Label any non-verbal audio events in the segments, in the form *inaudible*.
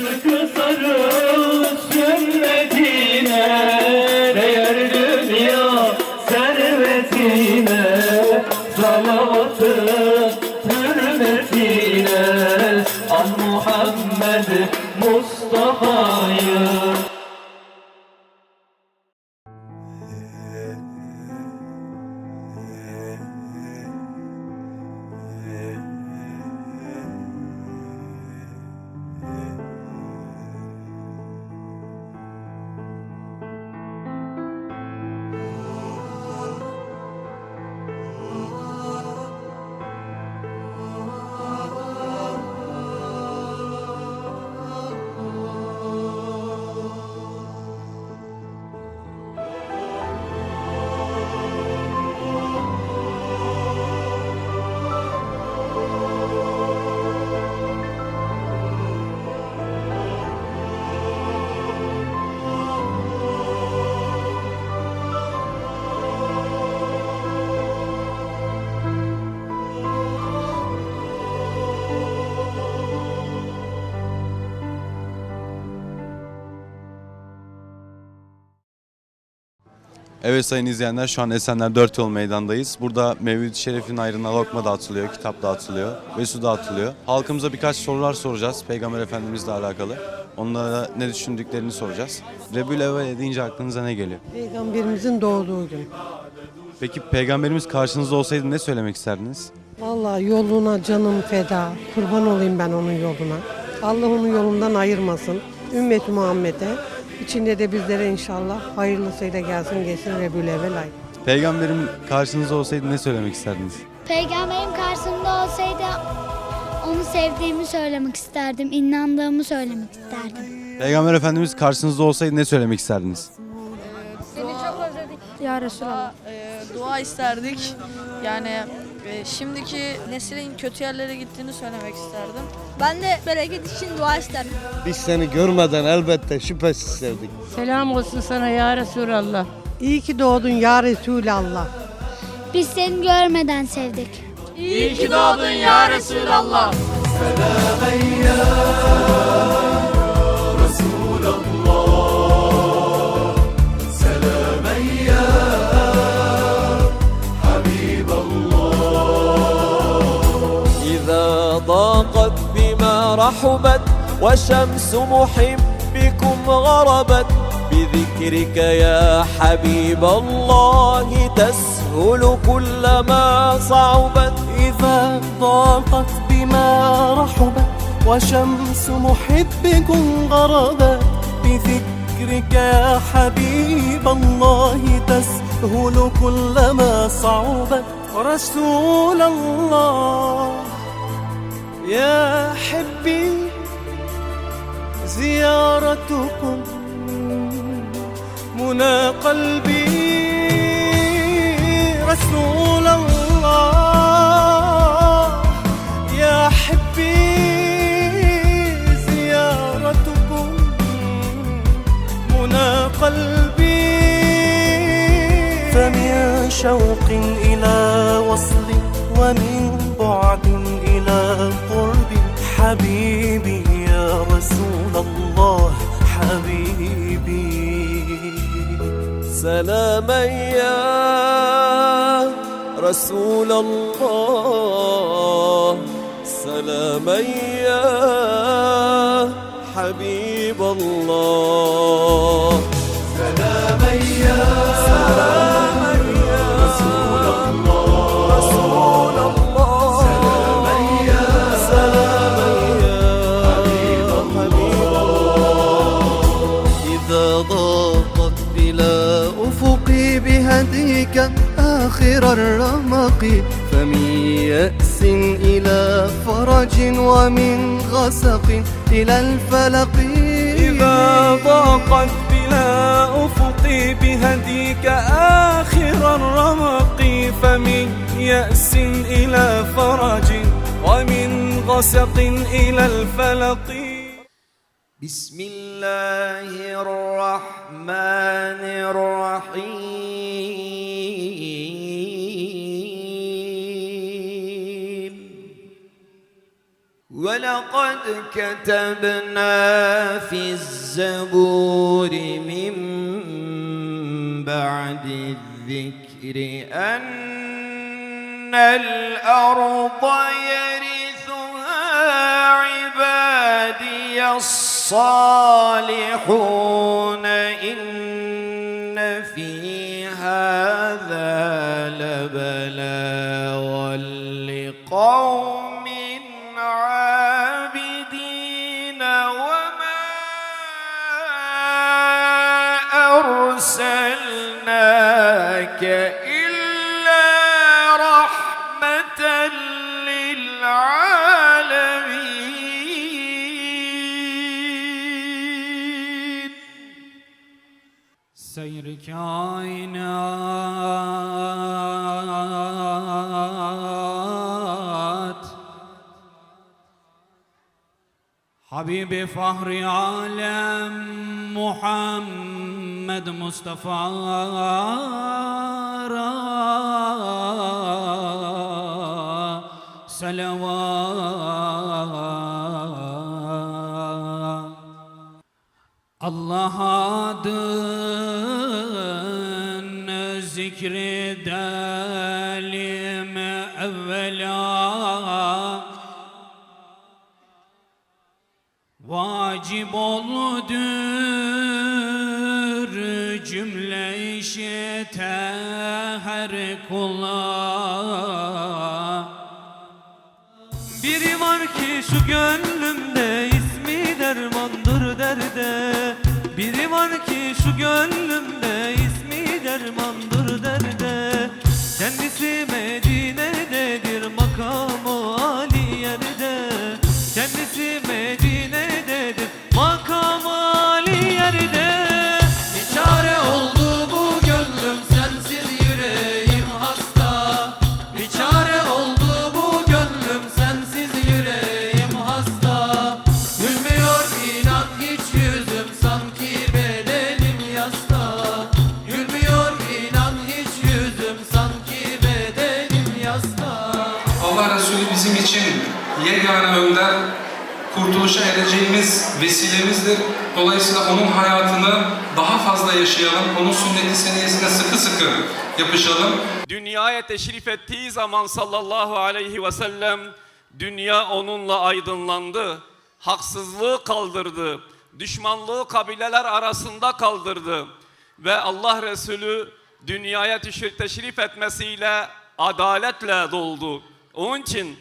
Let's *laughs* go. Evet sayın izleyenler şu an Esenler 4 Yol Meydan'dayız. Burada Mevlid Şerif'in ayrına lokma dağıtılıyor, kitap dağıtılıyor ve su dağıtılıyor. Halkımıza birkaç sorular soracağız Peygamber Efendimizle alakalı. Onlara ne düşündüklerini soracağız. Rebül Evvel deyince aklınıza ne geliyor? Peygamberimizin doğduğu gün. Peki Peygamberimiz karşınızda olsaydı ne söylemek isterdiniz? Vallahi yoluna canım feda. Kurban olayım ben onun yoluna. Allah onun yolundan ayırmasın. Ümmeti Muhammed'e. İçinde de bizlere inşallah hayırlısıyla gelsin geçsin Rebül Evvel ay. Peygamberim karşınızda olsaydı ne söylemek isterdiniz? Peygamberim karşımda olsaydı onu sevdiğimi söylemek isterdim, inandığımı söylemek isterdim. Peygamber Efendimiz karşınızda olsaydı ne söylemek isterdiniz? Ya Resulallah. e, dua isterdik. Yani e, şimdiki neslin kötü yerlere gittiğini söylemek isterdim. Ben de bereket için dua isterim. Biz seni görmeden elbette şüphesiz sevdik. Selam olsun sana ya Resulallah. İyi ki doğdun ya Resulallah. Biz seni görmeden sevdik. İyi ki doğdun ya Resulallah. Selam رحبت وشمس محبكم غربت بذكرك يا حبيب الله تسهل كلما صعبت إذا ضاقت بما رحبت وشمس محبكم غربت بذكرك يا حبيب الله تسهل كلما صعبت رسول الله يا حبي زيارتكم منى قلبي. رسول الله. سلاما يا رسول الله سلاما يا حبيب الله. سلاما يا سلاما آخر الرمق فمن يأس إلى فرج ومن غسق إلى الفلق. إذا ضاقت بلا أفقي بهديك آخر الرمق فمن يأس إلى فرج ومن غسق إلى الفلق. بسم الله الرحمن الرحيم. كتبنا في الزبور من بعد الذكر أن الأرض يرثها عبادي الصالحون kainat. Habibi fahri alem Muhammed Mustafa salavat. Allah'adır Adını zikredelim evvela. Vacip oldur cümle işite her kula. Biri var ki şu gönlümde ismi dermandır derde. Biri var ki şu gönlümde ismi dermandır derde kurtuluşa ereceğimiz vesilemizdir. Dolayısıyla onun hayatını daha fazla yaşayalım, onun sünnet-i seniyesine sıkı sıkı yapışalım. Dünyaya teşrif ettiği zaman sallallahu aleyhi ve sellem dünya onunla aydınlandı. Haksızlığı kaldırdı. Düşmanlığı kabileler arasında kaldırdı. Ve Allah Resulü dünyaya teşrif, etmesiyle adaletle doldu. Onun için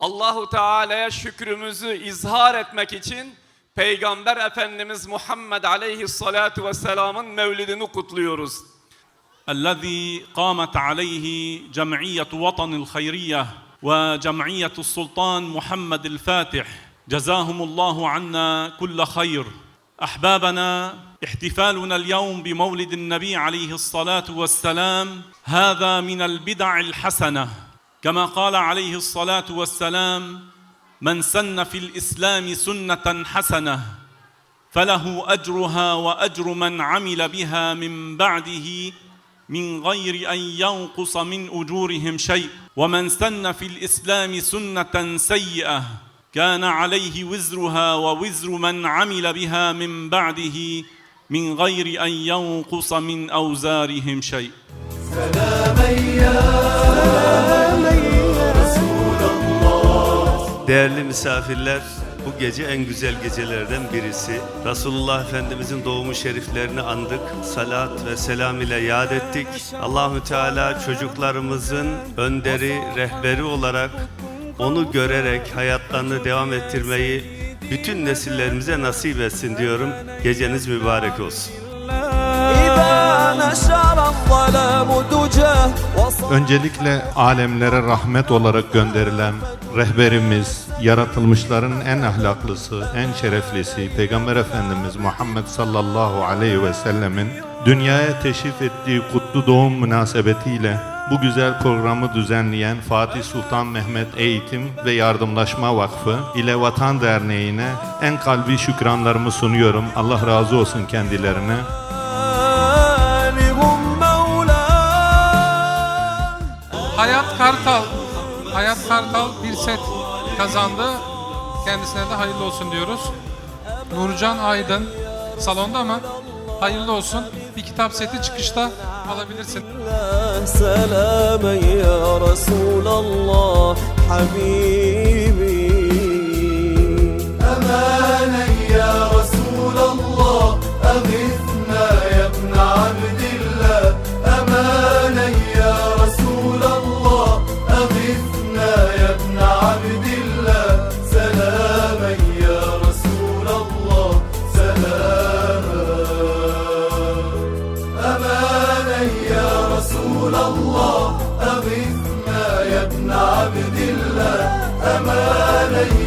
Allahu Teala'ya şükrümüzü izhar etmek için Peygamber Efendimiz Muhammed Aleyhissalatu vesselam'ın mevlidini kutluyoruz. الذي قامت عليه جمعية وطن الخيرية وجمعية السلطان محمد الفاتح. جزاهم الله عنا كل خير. أحبابنا احتفالنا اليوم بمولد النبي عليه الصلاة والسلام هذا من البدع الحسنة. كما قال عليه الصلاة والسلام من سن في الإسلام سنة حسنة فله أجرها وأجر من عمل بها من بعده من غير أن ينقص من أجورهم شيء. ومن سن في الإسلام سنة سيئة كان عليه وزرها ووزر من عمل بها من بعده من غير أن ينقص من أوزارهم شيء. Değerli misafirler, bu gece en güzel gecelerden birisi. Resulullah Efendimizin doğumu şeriflerini andık. Salat ve selam ile yad ettik. Allahü Teala çocuklarımızın önderi, rehberi olarak onu görerek hayatlarını devam ettirmeyi bütün nesillerimize nasip etsin diyorum. Geceniz mübarek olsun. Öncelikle alemlere rahmet olarak gönderilen rehberimiz, yaratılmışların en ahlaklısı, en şereflisi Peygamber Efendimiz Muhammed sallallahu aleyhi ve sellemin dünyaya teşrif ettiği kutlu doğum münasebetiyle bu güzel programı düzenleyen Fatih Sultan Mehmet Eğitim ve Yardımlaşma Vakfı ile Vatan Derneği'ne en kalbi şükranlarımı sunuyorum. Allah razı olsun kendilerine. Kartal, Hayat Kartal bir set kazandı. Kendisine de hayırlı olsun diyoruz. Nurcan Aydın salonda ama hayırlı olsun. Bir kitap seti çıkışta alabilirsin. Selame ya Resulallah habibi. Emanen ya يا ابن عبد الله أماني.